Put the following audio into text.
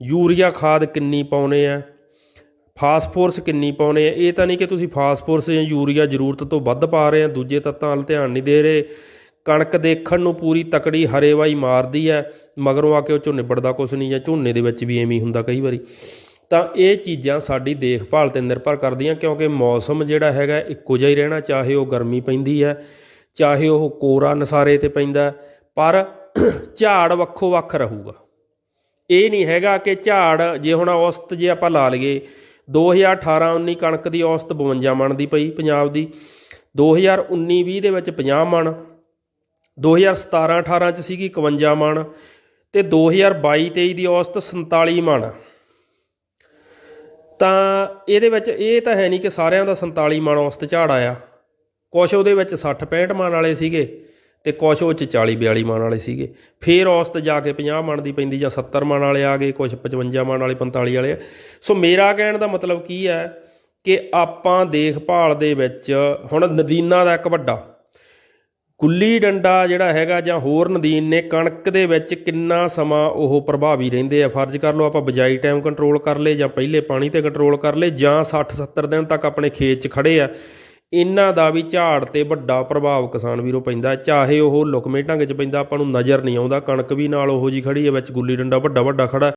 Urea ਖਾਦ ਕਿੰਨੀ ਪਾਉਨੇ ਆ? ਫਾਸਫੋਰਸ ਕਿੰਨੀ ਪਾਉਨੇ ਆ? ਇਹ ਤਾਂ ਨਹੀਂ ਕਿ ਤੁਸੀਂ ਫਾਸਫੋਰਸ ਜਾਂ ਯੂਰੀਆ ਜ਼ਰੂਰਤ ਤੋਂ ਵੱਧ ਪਾ ਰਹੇ ਆ, ਦੂਜੇ ਤੱਤਾਂ ਵੱਲ ਧਿਆਨ ਨਹੀਂ ਦੇ ਰਹੇ। ਕਣਕ ਦੇਖਣ ਨੂੰ ਪੂਰੀ ਤਕੜੀ ਹਰੇਵਾਈ ਮਾਰਦੀ ਹੈ ਮਗਰੋਂ ਆ ਕੇ ਉਹ ਚੋਂ ਨਿਬੜਦਾ ਕੁਛ ਨਹੀਂ ਜਾਂ ਝੋਨੇ ਦੇ ਵਿੱਚ ਵੀ ਐਵੇਂ ਹੁੰਦਾ ਕਈ ਵਾਰੀ। ਤਾਂ ਇਹ ਚੀਜ਼ਾਂ ਸਾਡੀ ਦੇਖਭਾਲ ਤੇ ਨਿਰਭਰ ਕਰਦੀਆਂ, ਕਿਉਂਕਿ ਮੌਸਮ ਜਿਹੜਾ ਹੈਗਾ ਇੱਕੋ ਜਿਹਾ ਹੀ ਰਹਿਣਾ, ਚਾਹੇ ਉਹ ਗਰਮੀ ਪੈਂਦੀ ਹੈ ਚਾਹੇ ਉਹ ਕੋਰਾ ਨਸਾਰੇ ਤੇ ਪੈਂਦਾ, ਪਰ ਝਾੜ ਵੱਖੋ ਵੱਖ ਰਹੂਗਾ। ਇਹ ਨਹੀਂ ਹੈਗਾ ਕਿ ਝਾੜ, ਜੇ ਹੁਣ ਔਸਤ ਜੇ ਆਪਾਂ ਲਾ ਲਈਏ 2018-19 ਕਣਕ ਦੀ ਔਸਤ 52 ਮਣ ਦੀ ਪਈ ਪੰਜਾਬ ਦੀ 2019-20 ਦੇ ਵਿੱਚ 50 ਮਣ 2017-18 ਚ ਸੀਗੀ 51 ਮਣ, ਤੇ 2022-23 ਦੀ ਔਸਤ 47 ਮਣ। ਤਾਂ ਇਹਦੇ ਵਿੱਚ ਇਹ ਤਾਂ ਹੈ ਨਹੀਂ ਕਿ ਸਾਰਿਆਂ ਦਾ 47 ਮਣ ਔਸਤ ਝਾੜ ਆਇਆ। ਕੁਛ ਉਹਦੇ ਵਿੱਚ 60 65 ਮਣ ਵਾਲੇ ਸੀਗੇ। ਤੇ ਕੁਛ ਉਹ ਚ 40 42 ਮਣ ਵਾਲੇ ਸੀਗੇ। ਫੇਰ ਔਸਤ ਜਾ ਕੇ 50 ਮਣ ਦੀ ਪੈਂਦੀ ਜਾਂ 70 ਮਣ ਵਾਲੇ ਆ ਗਏ, ਕੁਛ 55 ਮਣ ਵਾਲੇ 45 ਵਾਲੇ ਸੋ ਮੇਰਾ ਕਹਿਣ ਦਾ ਮਤਲਬ ਕੀ ਹੈ ਕਿ ਆਪਾਂ ਦੇਖਭਾਲ ਦੇ ਵਿੱਚ ਹੁਣ ਨਦੀਨਾਂ ਦਾ ਇੱਕ ਵੱਡਾ ਗੁੱਲੀ ਡੰਡਾ ਜਿਹੜਾ ਹੈਗਾ ਜਾਂ ਹੋਰ ਨਦੀਨ ਨੇ, ਕਣਕ ਦੇ ਵਿੱਚ ਕਿੰਨਾ ਸਮਾਂ ਉਹ ਪ੍ਰਭਾਵੀ ਰਹਿੰਦੇ ਆ? ਫਰਜ਼ ਕਰ ਲਓ ਆਪਾਂ ਬਜਾਈ ਟਾਈਮ ਕੰਟਰੋਲ ਕਰ ਲਏ ਜਾਂ ਪਹਿਲੇ ਪਾਣੀ ਤੇ ਕੰਟਰੋਲ ਕਰ ਲਏ ਜਾਂ 60 70 ਦਿਨ ਤੱਕ ਆਪਣੇ ਖੇਤ 'ਚ ਖੜੇ ਆ। ਇਹਨਾਂ ਦਾ ਵੀ ਝਾੜ ਤੇ ਵੱਡਾ ਪ੍ਰਭਾਵ ਕਿਸਾਨ ਵੀਰੋ ਪੈਂਦਾ ਚਾਹੇ ਉਹ ਲੁਕਮੇ ਢੰਗ 'ਚ ਪੈਂਦਾ, ਆਪਾਂ ਨੂੰ ਨਜ਼ਰ ਨਹੀਂ ਆਉਂਦਾ। ਕਣਕ ਵੀ ਨਾਲ ਉਹੋ ਜੀ ਖੜੀ ਹੈ, ਵਿੱਚ ਗੁੱਲੀ ਡੰਡਾ ਵੱਡਾ ਵੱਡਾ ਖੜਾ